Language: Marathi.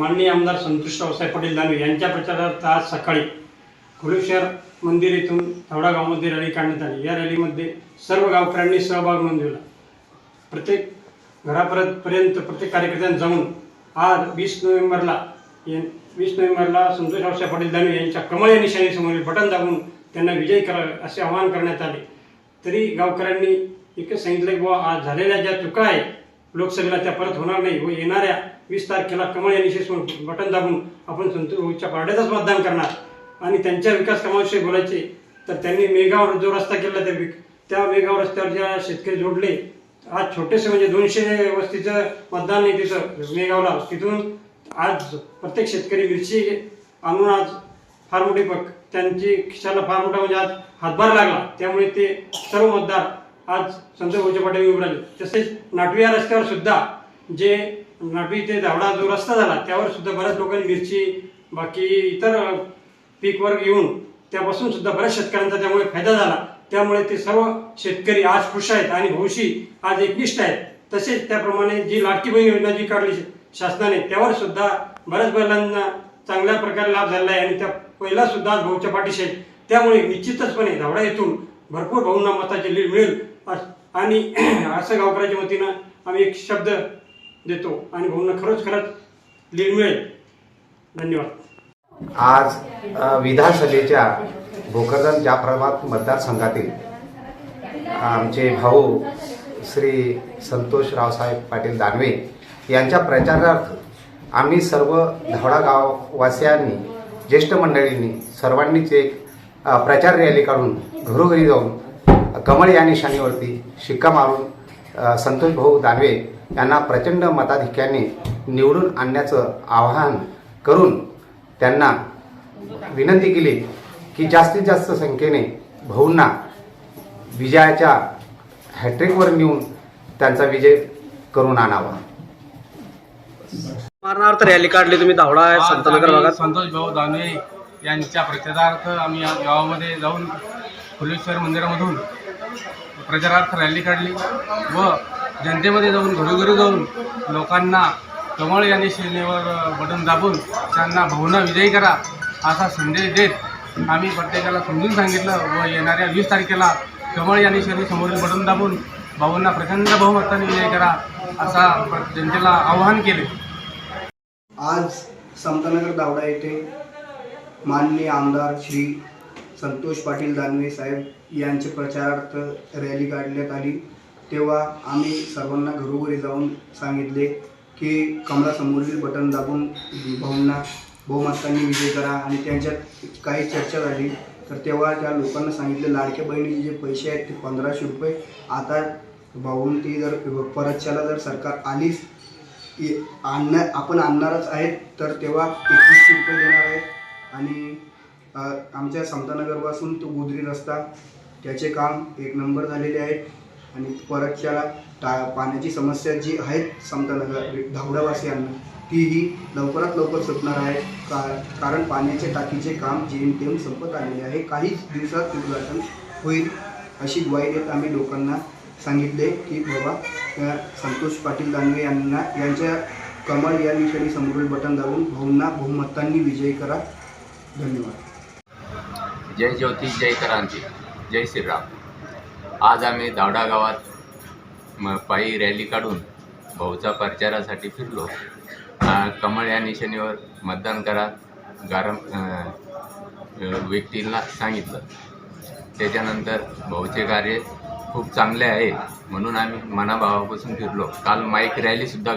माननीय आमदार संतुष्ट रावसाहेब पाटील दानवे यांच्या प्रचारार्थ आज सकाळी कुलेश्वर मंदिर येथून धावडा गावमध्ये रॅली काढण्यात आली. या रॅलीमध्ये सर्व गावकऱ्यांनी सहभाग नोंदविला. प्रत्येक घरापर्यंत पर्यंत प्रत्येक कार्यकर्त्यांनी जाऊन आज वीस नोव्हेंबरला वीस नोव्हेंबरला संतोष रावसाहेब पाटील दानवे यांच्या कमळ या निशाणीसमोरील बटन दाबून त्यांना विजयी करावे असे आवाहन करण्यात आले. तरी गावकऱ्यांनी एकच सांगितलं की बुवा आज झालेल्या ज्या चुका आहेत लोकसभेला त्या परत होणार नाही. व येणाऱ्या वीस तारखेला कमळ यांनी निशाणीसमोर बटन दाबून आपण संतोषच्या पार्ट्याचंच मतदान करणार. आणि त्यांच्या विकास कामाविषयी बोलायचे तर त्यांनी मेगाव जो रस्ता केला त्या विक- त्या मेगाव रस्त्यावर ज्या शेतकरी जोडले आज छोटेसे म्हणजे दोनशे वस्तीचं मतदान आहे तिथं मेगावला. तिथून आज प्रत्येक शेतकरी मिरची आणून आज फार मोठी पक त्यांची खिशाला फार मोठा म्हणजे आज हातभार लागला. त्यामुळे ते सर्व मतदार आज संत भाऊच्या पाठीवर उभे राहिले. तसेच नाटवी या रस्त्यावर सुद्धा जे नाटवी ते धावडा जो रस्ता झाला त्यावर सुद्धा बऱ्याच लोकांनी मिरची बाकी इतर पीकवर येऊन त्यापासून सुद्धा बऱ्याच शेतकऱ्यांचा त्यामुळे फायदा झाला. त्यामुळे ते सर्व शेतकरी आज खुश आहेत आणि भविष्य आज एकनिष्ठ आहेत. तसेच त्याप्रमाणे जी लाडकी बहीण योजना जी काढली शासनाने त्यावर सुद्धा बऱ्याच बैलांना चांगल्या प्रकारे लाभ झालेला आहे. आणि त्या पहिला सुद्धा आज भाऊच्या पाठीशी आहेत. त्यामुळे निश्चितचपणे धावडा येथून भरपूर भाऊंना मताचे लीड मिळेल. आणि असं गावकऱ्याच्या वतीनं आम्ही एक शब्द देतो आणि भाऊंना खरोच खरंच लीड मिळेल. धन्यवाद. आज विधानसभेच्या भोकरदन जाफराबाद मतदारसंघातील आमचे भाऊ श्री संतोष रावसाहेब पाटील दानवे यांच्या प्रचारार्थ आम्ही सर्व धावडा गाववासियांनी ज्येष्ठ मंडळींनी सर्वांनीच एक प्रचार रॅली काढून घरोघरी जाऊन कमळ या निशाणीवरती शिक्का मारून संतोष भाऊ दानवे यांना प्रचंड मताधिक्याने निवडून आणण्याचं आवाहन करून त्यांना विनंती केली की जास्तीत जास्त संख्येने भाऊंना विजयाच्या हॅट्रिकवर नेऊन त्यांचा विजय करून आणावा. स्मरणार्थ रॅली काढली तुम्ही धावडा संतनगर भागात. संतोष भाऊ दानवे यांच्या प्रचारार्थ आम्ही या गावामध्ये जाऊन फुलेश्वर मंदिरामधून प्रचारार्थ रॅली काढली व जनतेमध्ये जाऊन घरोघरी जाऊन लोकांना कमळ या निशाणीवर बटन दाबून त्यांना भावना विजयी करा असा संदेश देत आम्ही प्रत्येकाला समजून सांगितलं व येणाऱ्या वीस तारखेला कमळ या निशाणी समोरील बटन दाबून भाऊंना प्रचंड बहुमताने विजय करा असा प्र- जनतेला आवाहन केले. आज समतानगर दावडा येथे माननीय आमदार श्री संतोष पाटील दानवे साहेब यांचे प्रचारार्थ रॅली काढण्यात आली. तेव्हा आम्ही सर्वांना घरोघरी जाऊन सांगितले की कमळासमोरील बटन दाबून भाऊंना बहुमतांनी विजय करा आणि त्यांच्यात काही चर्चा झाली. तर तेव्हा त्या लोकांना सांगितले लाडक्या बहिणीचे जे पैसे आहेत ते पंधराशे रुपये. आता भाऊन ती जर परतच्याला जर सरकार आलीच आणणार आपण आणणारच आहेत तर तेव्हा एकवीसशे रुपये देणार आहेत. आणि आमच्या समतानगरपासून तो गुजरी रस्ता त्याचे काम एक नंबर झालेले आहेत. आणि परतच्याला टा पाण्याची समस्या जी आहेत समतानगर धावडावासियांना तीही लवकरात लवकर सुटणार आहे. का कारण पाण्याच्या टाकीचे काम जेमतेम संपत आलेले आहे. काहीच दिवसात उद्घाटन होईल अशी ग्वाही देत आम्ही लोकांना सांगितले की बाबा संतोष पाटील दानवे यांना यांच्या कमळ या विषयी समोरील बटन दाबून भाऊंना बहुमतांनी विजयी करा. धन्यवाद. जय ज्योती जय करांती जय श्रीराम. आज आम्ही दावडा गावात म पायी रॅली काढून भाऊचा प्रचारासाठी फिरलो. कमळ या निशाणीवर मतदान करा गारम व्यक्तींना सांगितलं. त्याच्यानंतर भाऊचे कार्य खूप चांगले आहे म्हणून आम्ही मनाभावापासून फिरलो. काल माईक रॅलीसुद्धा